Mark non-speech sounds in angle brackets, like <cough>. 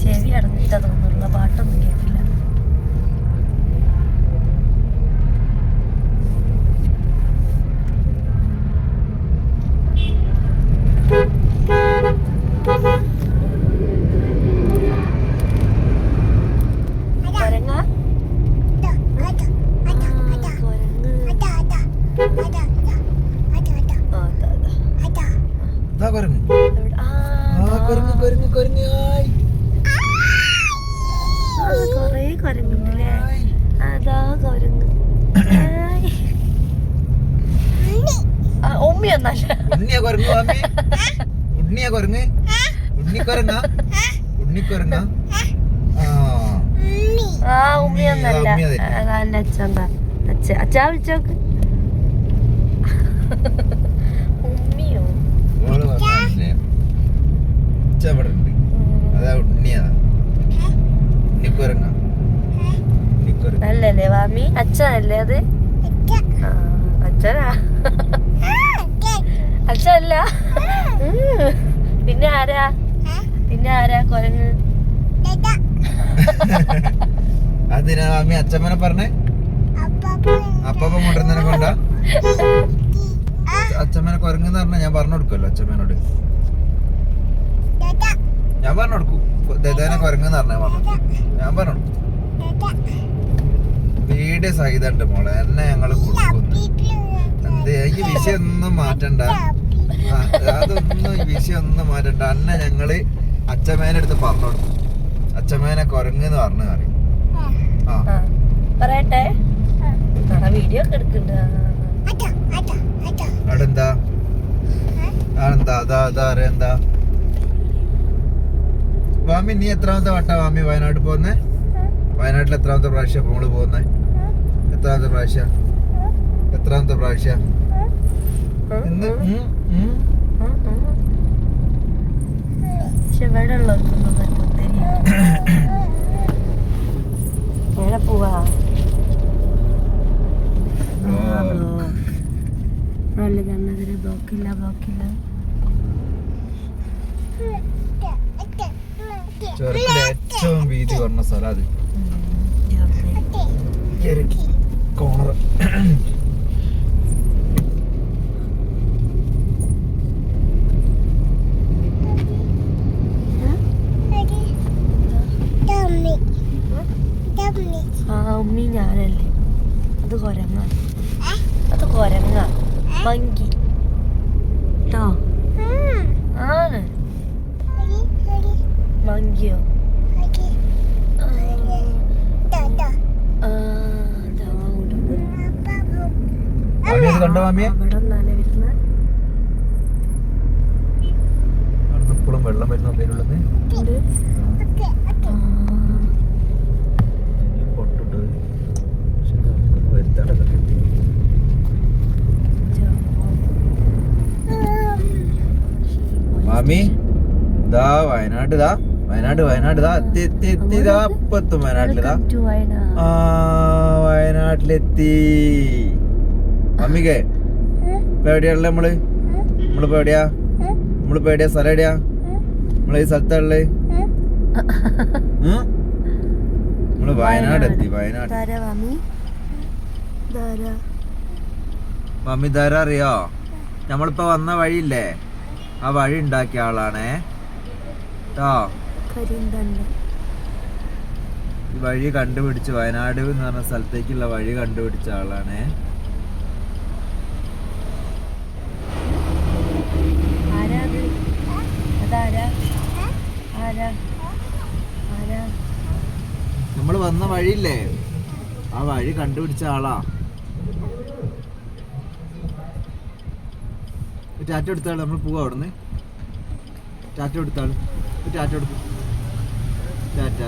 ചെവി അടഞ്ഞിട്ടാ തോന്നുന്നുള്ള പാട്ടൊന്നും കേൾക്കില്ല കൊരങ്ങ ആ, കൊരങ്ങ് ആ, അതാ, അതാ. ഇതാ കുരങ്ങ്? ആ, കുരങ്ങ് കുരങ്ങ് കുരങ്ങ്. ആയി. കൊറേ കൊരങ്ങുണ്ടല്ലേ അതാ കൊരങ്ങ്. ഉണ്ണിയ കുരങ്ങ് ഉണ്ണിയ കുരങ്ങ്. ഉണ്ണിക്കുരങ്ങ. ഉണ്ണിക്കുരങ്ങ. ആ. ഉമ്മി അതല്ലേ? അച്ഛൻ അച്ഛ അച്ഛാ വിളിച്ചോക്ക്. വാമി അച്ഛനല്ലേ അത്? അച്ഛനാ? അച്ഛനല്ല. പിന്നെ ആരാ? പിന്നെ ആരാ കൊരങ്ങ്? <laughs> അതിനാ മാമി അച്ഛമ്മനെ പറഞ്ഞേ? അപ്പപ്പ മുടന്നനെ കൊണ്ടാ? അച്ഛമ്മനെ കുരങ്ങെന്ന് പറഞ്ഞാ ഞാൻ പറഞ്ഞു കൊടുക്കുമല്ലോ അച്ഛമ്മേനോട് ഞാൻ പറഞ്ഞു കൊടുക്കും ദത്തേനെ കുരങ്ങെന്ന് പറഞ്ഞാ പറഞ്ഞു ഞാൻ പറഞ്ഞു കൊടുക്കും വീട് സഹിതണ്ട് മോളെ. എന്നെ ഞങ്ങൾ കൊടുക്കുന്നു. എന്ത്? ഈ വിഷയം ഒന്നും മാറ്റണ്ട അതൊന്നും ഈ വിഷയം ഒന്നും മാറ്റണ്ട. അന്നെ ഞങ്ങൾ അച്ഛമേനെ അടുത്ത് പറഞ്ഞു കൊടുക്കും അച്ഛമ്മേനെ കുരങ്ങെന്ന് പറഞ്ഞു കറി ആ. പറയട്ടെ. വീഡിയോ ഒക്കെ എടുക്കണ്ട. അവിടെ എന്താ അതെന്താ? അതാ അതാ അറിയാ എന്താ? വാമി നീ എത്രാമത്തെ വട്ട വാമി വയനാട് പോകുന്നേ വയനാട്ടിൽ എത്രാമത്തെ പ്രാവശ്യം നമ്മൾ പോകുന്നേ? എത്രാമത്തെ പ്രാവശ്യം? എത്രാമത്തെ പ്രാവശ്യം? ഇന്ന് ബ്ലോക്കില്ല ബ്ലോക്കില്ല. ഏറ്റവും വീതി കുറഞ്ഞ സ്ഥലം അത്. കോണർ ഉമ്മി ഞാനല്ലേ. അത് കൊരങ്ങ. അത് കൊരങ്ങ. മങ്കി ആണ്. മങ്കിയോ ആ, ആ, ദാ അങ്ങോട്ട്. മാമി അത് കണ്ടോ മാമിയെ? അവിടെ നിന്നാലേ ഇപ്പോഴും വെള്ളം വരുന്ന പേരുള്ളത് പൊട്ടുണ്ട് പക്ഷെ നമുക്കൊന്ന് വരുത്താണ്ടല്ലോ മാമി ദാ വയനാട് ദാ. വയനാട് വയനാട് ദാ. എത്തി എത്തി എത്തി. ദാ ഇപ്പൊ എത്തും Welcome ആ വയനാട്ടിലെത്തി. മമ്മിക്കേ ഇപ്പൊ എവിടെയാണല്ലേ നമ്മൾ? നമ്മളിപ്പോ എവിടെയാ? നമ്മളിപ്പോ എവിടെയാ? സ്ഥലം എവിടെയാ? നമ്മൾ ഈ സ്ഥലത്താണല്ലേ നമ്മൾ വയനാട് എത്തി വയനാട്? മമ്മി ധാര. അറിയോ? നമ്മളിപ്പോ വന്ന വഴിയില്ലേ? ആ വഴി ഉണ്ടാക്കിയ ആളാണേ. കേട്ടോ ഈ വഴി കണ്ടുപിടിച്ച് വയനാട് എന്ന് പറഞ്ഞ സ്ഥലത്തേക്കുള്ള വഴി കണ്ടുപിടിച്ച ആളാണേ ആരാ അത്? അതാരാ? ആരാ? ആരാ? നമ്മൾ വന്ന വഴിയില്ലേ? ആ വഴി കണ്ടുപിടിച്ച ആളാ. ടാറ്റ എടുത്താൾ നമ്മൾ പോവാ അവിടുന്ന്. ടാറ്റ എടുത്താൾ ടാറ്റ എടുക്കും. ടാറ്റ.